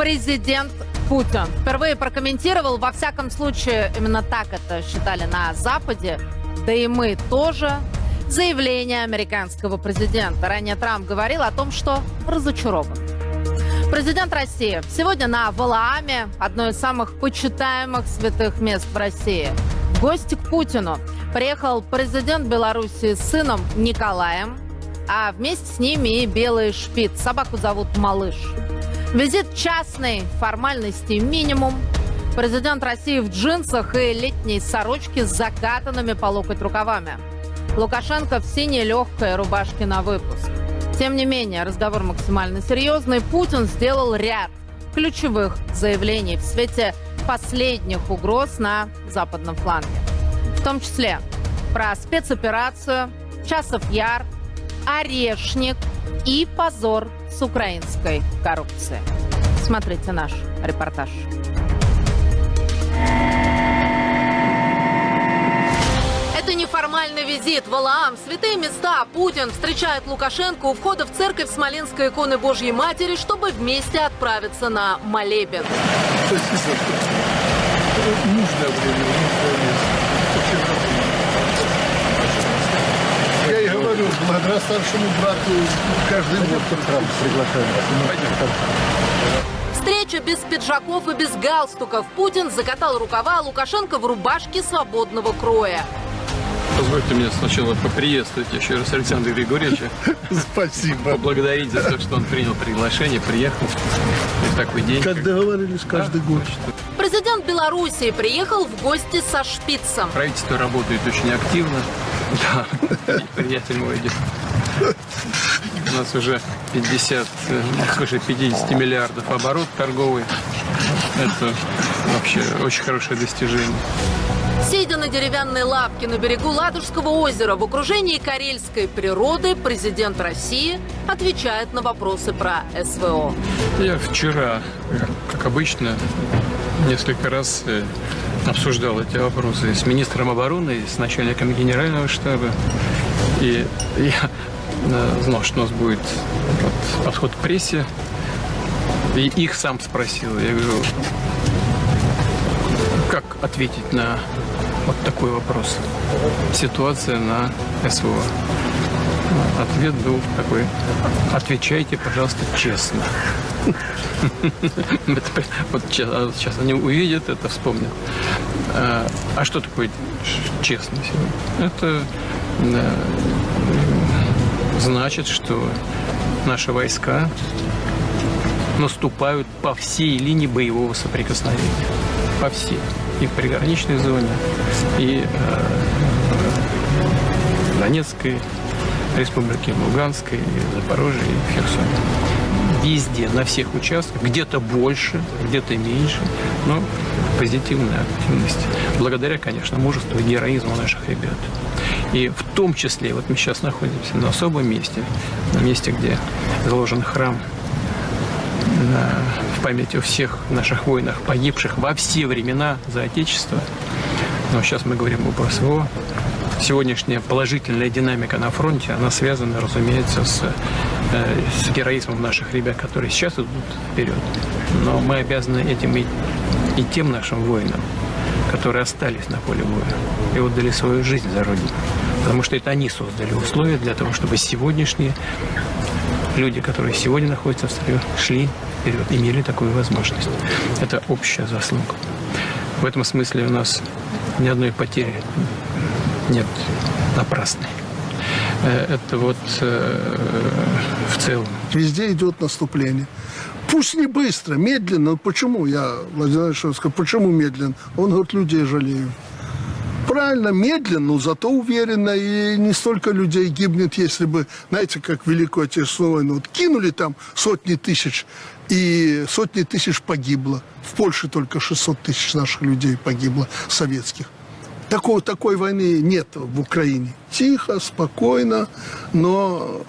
президент Путин впервые прокомментировал, во всяком случае, именно так это считали на Западе, да и мы тоже, заявление американского президента. Ранее Трамп говорил о том, что разочарован. Президент России сегодня на Валааме, одной из самых почитаемых святых мест в России. В гости к Путину приехал президент Беларуси с сыном Николаем, а вместе с ними и белый шпиц. Собаку зовут Малыш. Визит частный, формальности минимум. Президент России в джинсах и летней сорочке с закатанными по локоть рукавами. Лукашенко в синей легкой рубашке на выпуск. Тем не менее, разговор максимально серьезный. Путин сделал ряд ключевых заявлений в свете последних угроз на западном фланге. В том числе про спецоперацию, Часов Яр, Орешник и позор с украинской коррупцией. Смотрите наш репортаж. Это неформальный визит в Валаам. Святые места. Путин встречает Лукашенко у входа в церковь Смоленской иконы Божьей Матери, чтобы вместе отправиться на молебен. Спасибо. Нужное время, нужное место. Говорю, благодаря старшему брату каждый год приглашаем. Встреча без пиджаков и без галстуков. Путин закатал рукава, а Лукашенко в рубашке свободного кроя. Позвольте мне сначала поприветствовать еще раз Александра Григорьевича, Спасибо. поблагодарить за то, что он принял приглашение, приехал в такой день. Как договорились каждый год. Президент Белоруссии приехал в гости со Шпицем. Правительство работает очень активно. Да, приятель мой идет. У нас уже 50, э, свыше 50 миллиардов оборот торговый. Это вообще очень хорошее достижение. Сидя на деревянной лавке на берегу Ладожского озера в окружении карельской природы, президент России отвечает на вопросы про СВО. Я вчера, как обычно, несколько раз э, обсуждал эти вопросы с министром обороны, с начальником генерального штаба. И я э, знал, что у нас будет вот подход к прессе. И их сам спросил. Я говорю, как ответить на вот такой вопрос? Ситуация на СВО. Ответ был такой. Отвечайте, пожалуйста, честно. Вот сейчас, а они увидят это, вспомнят. А, а что такое ш- честно сегодня? Это значит, что наши войска наступают по всей линии боевого соприкосновения. По всей. И в приграничной зоне, и э, в Донецкой республике, Луганской, и Запорожье, и Херсоне. Везде, на всех участках, где-то больше, где-то меньше, но позитивная активность. Благодаря, конечно, мужеству и героизму наших ребят. И в том числе, вот мы сейчас находимся на особом месте, на месте, где заложен храм на- в память о всех наших воинах, погибших во все времена за Отечество. Но сейчас мы говорим об СВО. Сегодняшняя положительная динамика на фронте, она связана, разумеется, с, э, с героизмом наших ребят, которые сейчас идут вперед. Но мы обязаны этим и, и тем нашим воинам, которые остались на поле боя и отдали свою жизнь за Родину. Потому что это они создали условия для того, чтобы сегодняшние люди, которые сегодня находятся в строю, шли вперед, имели такую возможность. Это общая заслуга. В этом смысле у нас ни одной потери нет напрасной. Э, Это вот э, в целом. Везде идет наступление. Пусть не быстро, медленно. Почему? Я, Владимир Владимирович, сказал, почему медленно? Он говорит, людей жалею. Правильно, медленно, но зато уверенно. И не столько людей гибнет, если бы, знаете, как Великую Отечественную войну. Вот кинули там сотни тысяч, и сотни тысяч погибло. В Польше только 600 тысяч наших людей погибло, советских. Такой, такой войны нет в Украине. Тихо, спокойно, но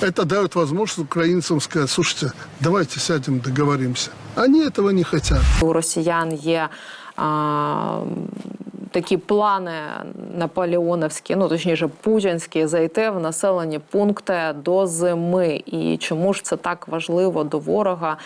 это дает возможность украинцам сказать, слушайте, давайте сядем, договоримся. Они этого не хотят. У росіян є а, такі плани наполеоновські, ну точніше путінські, зайти в населені пункти до зими. І чому ж це так важливо до ворога?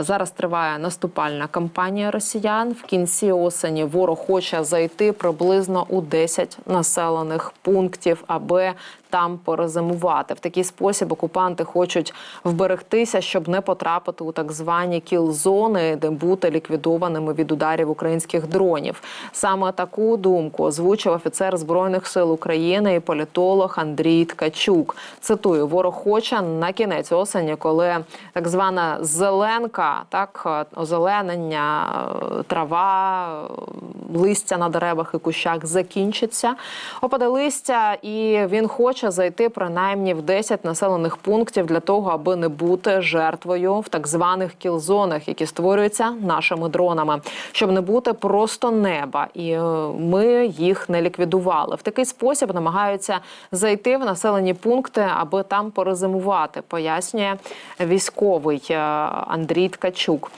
Зараз триває наступальна кампанія росіян. В кінці осені ворог хоче зайти приблизно у 10 населених пунктів, аби там перезимувати. В такий спосіб окупанти хочуть вберегтися, щоб не потрапити у так звані кіл-зони, де бути ліквідованими від ударів українських дронів. Саме таку думку озвучив офіцер збройних сил України і політолог Андрій Ткачук. Цитую: ворог хоче на кінець осені, коли так звана зеленка, так озеленення, трава, листя на деревах і кущах закінчиться. Опаде листя, і він хоче зайти принаймні в 10 населених пунктів для того, аби не бути жертвою в так званих кілзонах, які створюються нашими дронами, щоб не бути просто неба, і е, ми їх не ліквідували. В такий спосіб намагаються зайти в населені пункти, аби там перезимувати, пояснює військовий е, Андрій Ткачук.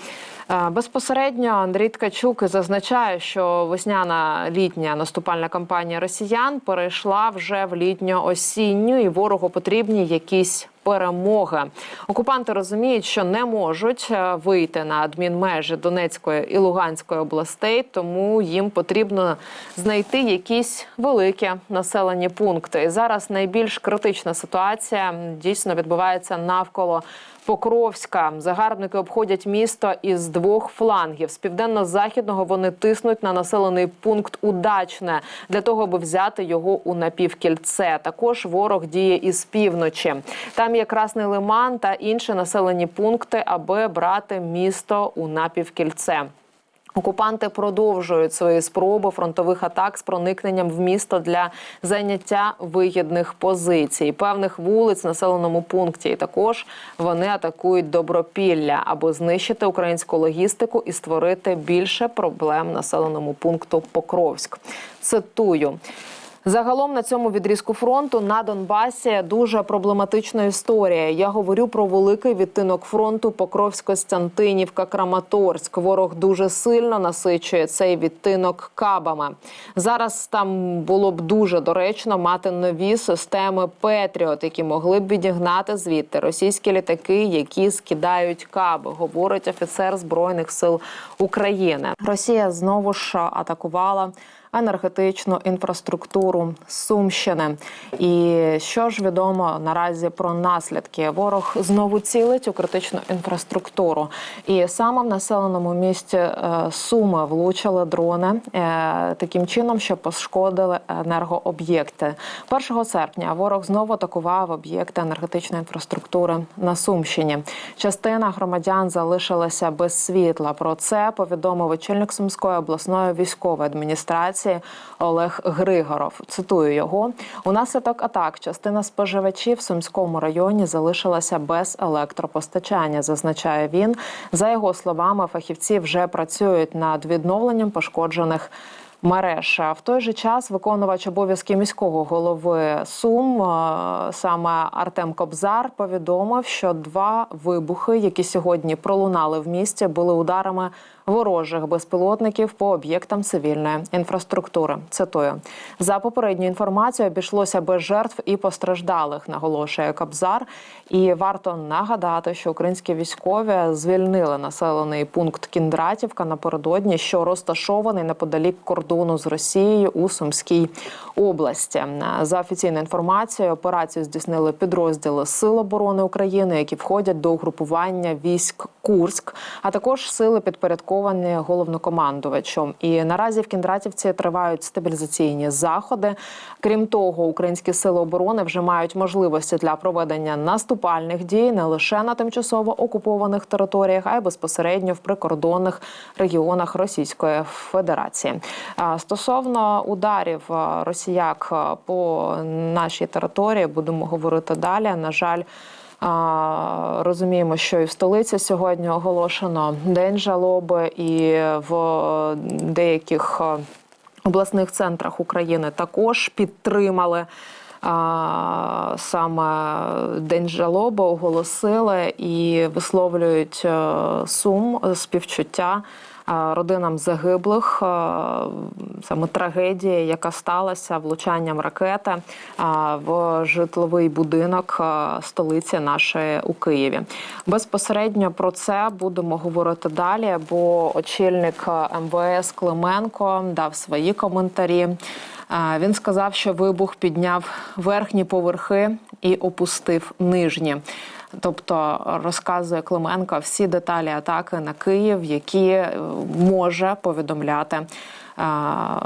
Е, Безпосередньо Андрій Ткачук зазначає, що весняна літня наступальна кампанія росіян перейшла вже в літньо-осінню, і ворогу потрібні якісь перемоги. Окупанти розуміють, що не можуть е, вийти на адмінмежі Донецької і Луганської областей, тому їм потрібно знайти якісь великі населені пункти. І зараз найбільш критична ситуація дійсно відбувається навколо. Покровська загарбники обходять місто із двох флангів. З південно-західного вони тиснуть на населений пункт Удачне для того, аби взяти його у напівкільце. Також ворог діє із півночі. Там є Красний Лиман та інші населені пункти, аби брати місто у напівкільце. Окупанти продовжують свої спроби фронтових атак з проникненням в місто для зайняття вигідних позицій, певних вулиць в населеному пункті. І також вони атакують добропілля, аби знищити українську логістику і створити більше проблем населеному пункту Покровськ. Цитую. Загалом на цьому відрізку фронту на Донбасі дуже проблематична історія. Я говорю про великий відтинок фронту Покровськ-Костянтинівка, Краматорськ. Ворог дуже сильно насичує цей відтинок кабами. Зараз там було б дуже доречно мати нові системи Петріот, які могли б відігнати звідти російські літаки, які скидають каби, говорить офіцер збройних сил України. Росія знову ж атакувала енергетичну інфраструктуру Сумщини. І що ж відомо наразі про наслідки? Ворог знову цілить у критичну інфраструктуру. І саме в населеному місті е, Суми влучили дрони е, таким чином, що пошкодили енергооб'єкти. 1 серпня ворог знову атакував об'єкти енергетичної інфраструктури на Сумщині. Частина громадян залишилася без світла. Про це повідомив очільник Сумської обласної військової адміністрації Олег Григоров. Цитую його: унаслідок атак частина споживачів в Сумському районі залишилася без електропостачання. Зазначає він. За його словами, фахівці вже працюють над відновленням пошкоджених. Мереж в той же час виконувач обов'язків міського голови Сум е, саме Артем Кобзар повідомив, що два вибухи, які сьогодні пролунали в місті, були ударами ворожих безпілотників по об'єктам цивільної інфраструктури. Цитую за попередньою інформацією, обійшлося без жертв і постраждалих, наголошує Кобзар. І варто нагадати, що українські військові звільнили населений пункт Кіндратівка напередодні, що розташований неподалік кордону з Росією у Сумській області. За офіційною інформацією, операцію здійснили підрозділи Сил оборони України, які входять до угрупування військ Курськ, а також сили підпорядковані головнокомандувачем. І наразі в Кіндратівці тривають стабілізаційні заходи. Крім того, українські сили оборони вже мають можливості для проведення наступальних дій не лише на тимчасово окупованих територіях, а й безпосередньо в прикордонних регіонах Російської Федерації. Стосовно ударів росіяк по нашій території, будемо говорити далі. На жаль. Розуміємо, що і в столиці сьогодні оголошено день жалоби, і в деяких обласних центрах України також підтримали. Саме день жалоби оголосили і висловлюють е, сум співчуття е, родинам загиблих. Саме трагедії, яка сталася влучанням ракети в житловий будинок столиці нашої у Києві. Безпосередньо про це будемо говорити далі, бо очільник МВС Клименко дав свої коментарі. Він сказав, що вибух підняв верхні поверхи і опустив нижні. Тобто розказує Клименко всі деталі атаки на Київ, які е, може повідомляти е,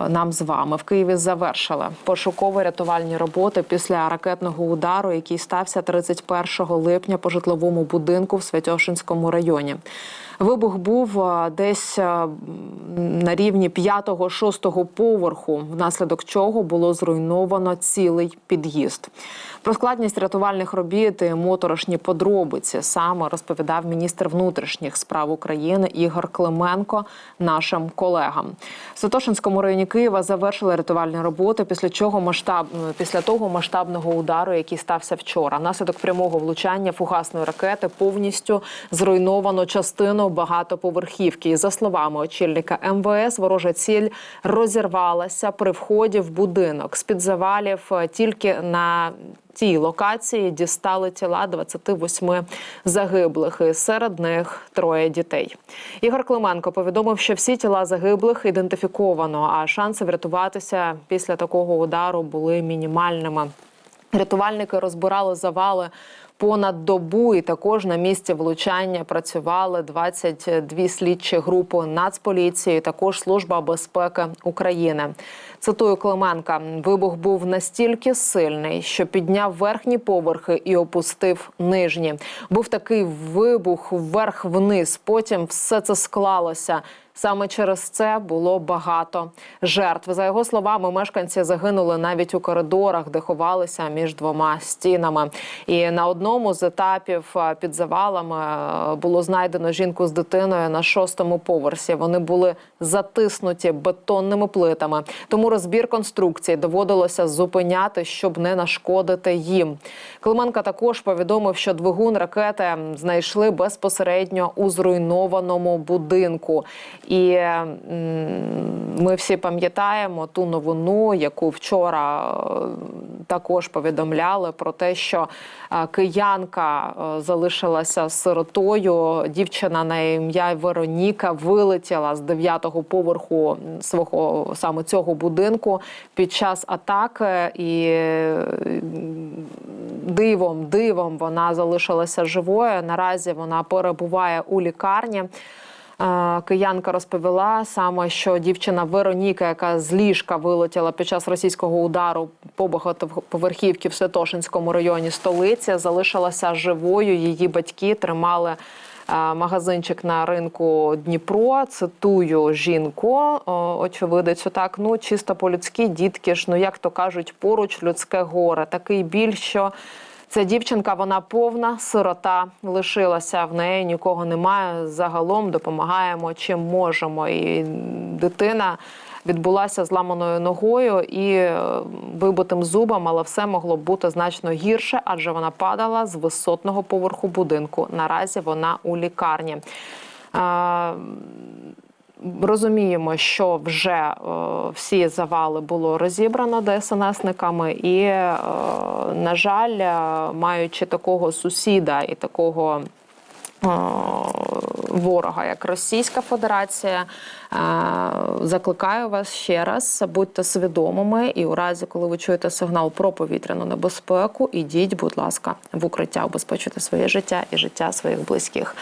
нам з вами. В Києві завершили пошуково-рятувальні роботи після ракетного удару, який стався 31 липня по житловому будинку в Святошинському районі. Вибух був десь на рівні 5-6 поверху, внаслідок чого було зруйновано цілий під'їзд. Про складність рятувальних робіт і моторошні подробиці саме розповідав міністр внутрішніх справ України Ігор Клименко нашим колегам. В Святошинському районі Києва завершили рятувальні роботи, після чого масштаб після того масштабного удару, який стався вчора. Внаслідок прямого влучання фугасної ракети повністю зруйновано частину багатоповерхівки. І за словами очільника МВС, ворожа ціль розірвалася при вході в будинок. З під завалів е, тільки на Тій локації дістали тіла 28 загиблих. І серед них троє дітей. Ігор Клименко повідомив, що всі тіла загиблих ідентифіковано, а шанси врятуватися після такого удару були мінімальними. Рятувальники розбирали завали понад добу, і також на місці влучання працювали 22 слідчі групи Нацполіції, також служба безпеки України. Цитую Клименка: вибух був настільки сильний, що підняв верхні поверхи і опустив нижні. Був такий вибух вверх-вниз. Потім все це склалося. Саме через це було багато жертв. За його словами, мешканці загинули навіть у коридорах, де ховалися між двома стінами. І на одному з етапів під завалами було знайдено жінку з дитиною на шостому поверсі. Вони були затиснуті бетонними плитами. Тому розбір конструкції доводилося зупиняти, щоб не нашкодити їм. Клименко також повідомив, що двигун ракети знайшли безпосередньо у зруйнованому будинку. І ми всі пам'ятаємо ту новину, яку вчора е, також повідомляли про те, що е, киянка е, залишилася сиротою. Дівчина на ім'я Вероніка вилетіла з дев'ятого поверху свого саме цього будинку під час атаки і дивом, дивом вона залишилася живою. Наразі вона перебуває у лікарні. Киянка розповіла саме, що дівчина Вероніка, яка з ліжка вилетіла під час російського удару по багатоповерхівці в Святошинському районі столиці, залишилася живою. Її батьки тримали магазинчик на ринку Дніпро. Цитую жінку, о, очевидицю, так ну чисто по-людськи, дітки ж, ну як то кажуть, поруч людське горе. Такий біль, що. Ця дівчинка, вона повна сирота лишилася в неї, нікого немає. Загалом допомагаємо чим можемо. І дитина відбулася зламаною ногою і е, вибитим зубом, але все могло бути значно гірше, адже вона падала з висотного поверху будинку. Наразі вона у лікарні. Розуміємо, що вже е, всі завали було розібрано ДСНСниками, і, е, на жаль, е, маючи такого сусіда і такого. Ворога, як Російська Федерація, закликаю вас ще раз, будьте свідомими, і у разі, коли ви чуєте сигнал про повітряну небезпеку, ідіть, будь ласка, в укриття, обезпечуйте своє життя і життя своїх близьких.